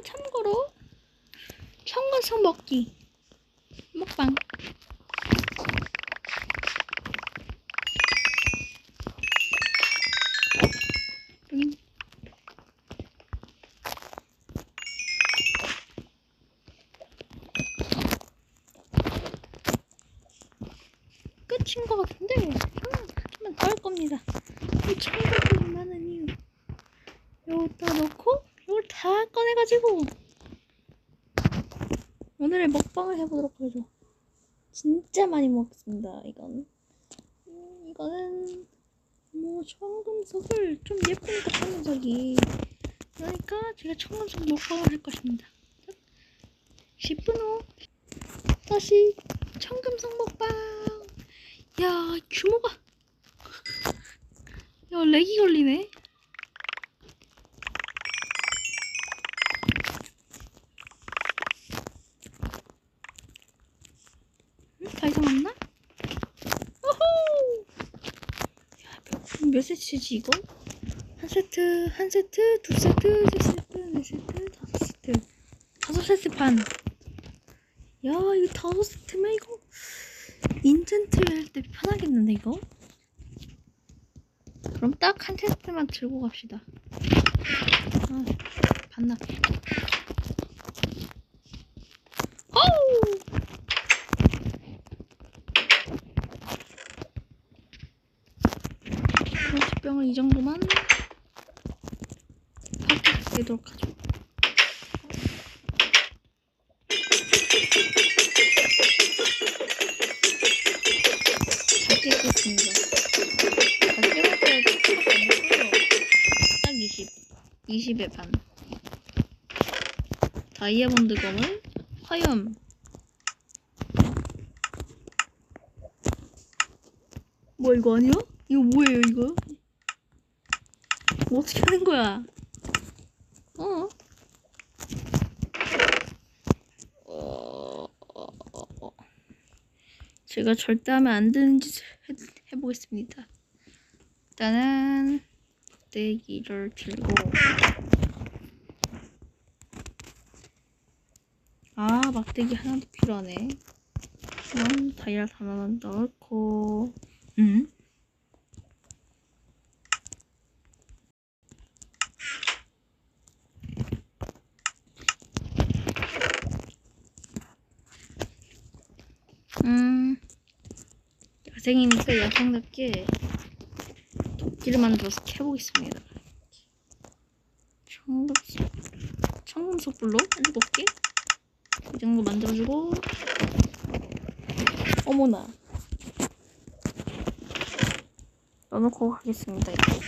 그리고 참고로 청근석 먹기 먹방. 음. 끝인 것 같은데 음, 그렇게만 더 할 겁니다. 이 청각이 많은 이유 여기다 넣고 이걸 다 꺼내가지고 오늘의 먹방을 해보도록 하죠. 진짜 많이 먹습니다. 이건 음, 이거는 뭐 청금석을 좀 예쁘니까 청금석이 그러니까 제가 청금석 먹방을 할 것입니다. 10분 후 다시 청금석 먹방. 야 규모가 야 렉이 걸리네. 응? 다 이상 없나? 오호! 몇 세트지 이거? 한 세트, 한 세트, 두 세트, 세 세트, 네 세트, 다섯 세트. 다섯 세트 반. 야, 이거 다섯 세트면 이거 인젠트 할 때 편하겠는데 이거? 그럼 딱 한 세트만 들고 갑시다. 아, 반납. 호우! 병을 이 정도만 파악되도록 하죠. 잘 깨겠습니다. 잘 깨봤어야 딱 20. 20의 반. 다이아몬드 검을 화염. 뭐 이거 아니야? 이거 뭐예요 이거? 뭐 어떻게 하는 거야? 어? 제가 절대 하면 안 되는 짓을 해, 해보겠습니다. 일단은 막대기를 들고 아 막대기 하나도 필요하네. 그럼 다이아 하나만 넣고 음? 음, 야생이니까 야생답게 도끼를 만들어서 캐보겠습니다. 청금석, 청금석 불로 7개? 이 정도 만들어주고, 어머나. 넣어놓고 가겠습니다, 이거.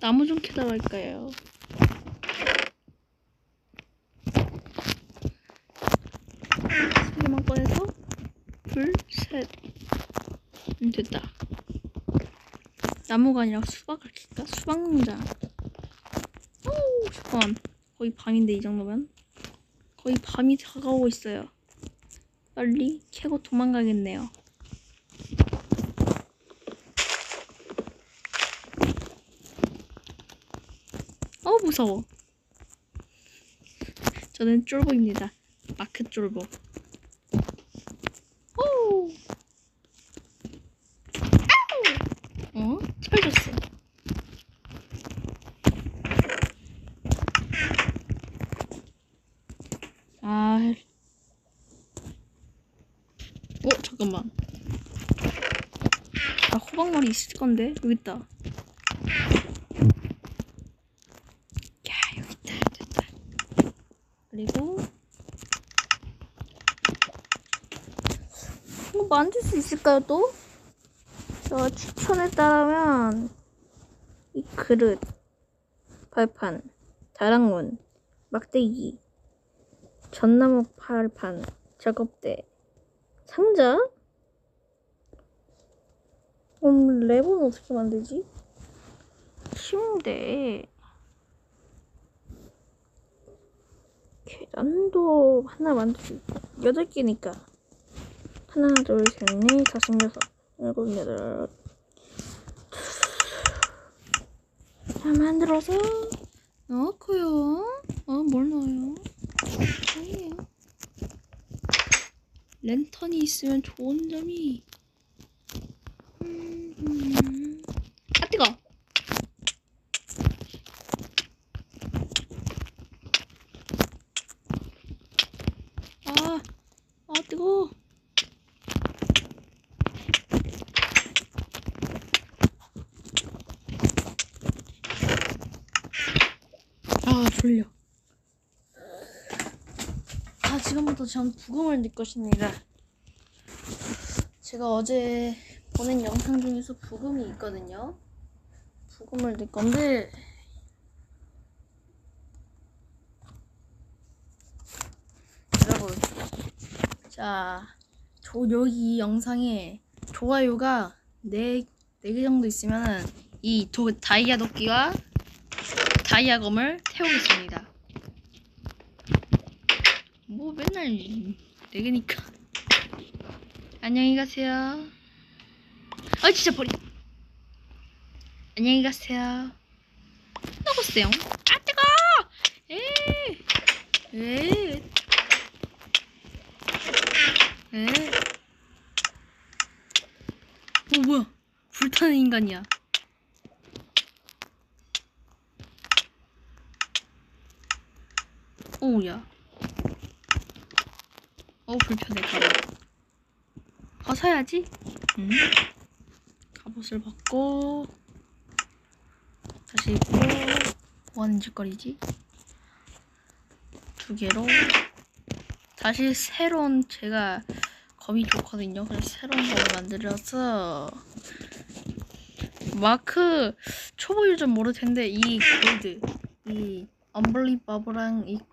나무 좀 캐다 갈까요? 세 개만 꺼내서 둘, 셋. 음, 됐다. 나무가 아니라 수박을 킬까? 수박 농장. 오, 잠깐만. 거의 밤인데 이 정도면? 거의 밤이 다가오고 있어요. 빨리 캐고 도망가겠네요. 어 무서워. 저는 쫄보입니다. 마크 쫄보. 오. 아우! 어? 철 줬어. 아. 어 잠깐만. 아 호박머리 있을 건데 여기 있다. 야 여기 있다 됐다 그리고 이거 만들 수 있을까요 또? 저 추천에 따르면 이 그릇 발판 다락문 막대기 전나무 팔판 작업대 상자? 음 랩은 어떻게 만들지? 쉬운데 계단도 하나 만들 수 있고 여덟 개니까. 하나 둘셋넷 다섯 여섯 여덟 잘 만들어서 넣고요. 어, 뭘 넣어요? 아니에요. 랜턴이 있으면 좋은 점이 음, 음. 아 뜨거. 아, 아 뜨거. 아 졸려. 아 지금부터 전 부금을 낼 것입니다. 제가 어제 보낸 영상 중에서 부금이 있거든요. 부금을 낼 건데 여러분 자 조, 여기 이 영상에 좋아요가 4, 4개 정도 있으면은 이 도, 다이아 도끼와 다이아검을 태우겠습니다. 뭐 맨날 네 개니까. 안녕히 가세요. 아 진짜 버리. 안녕히 가세요. 나갔어요. 아 뜨거. 에. 에. 에. 어 뭐야? 불타는 인간이야. 오우야. 어 불편해 가방. 벗어야지. 응. 갑옷을 벗고 다시 입고 뭐 하는 짓거리지? 두 개로 다시 새로운 제가 검이 좋거든요. 그래서 새로운 검을 만들어서 마크 초보 유저 모를 텐데 이 골드 이 언블리버블한 이 골.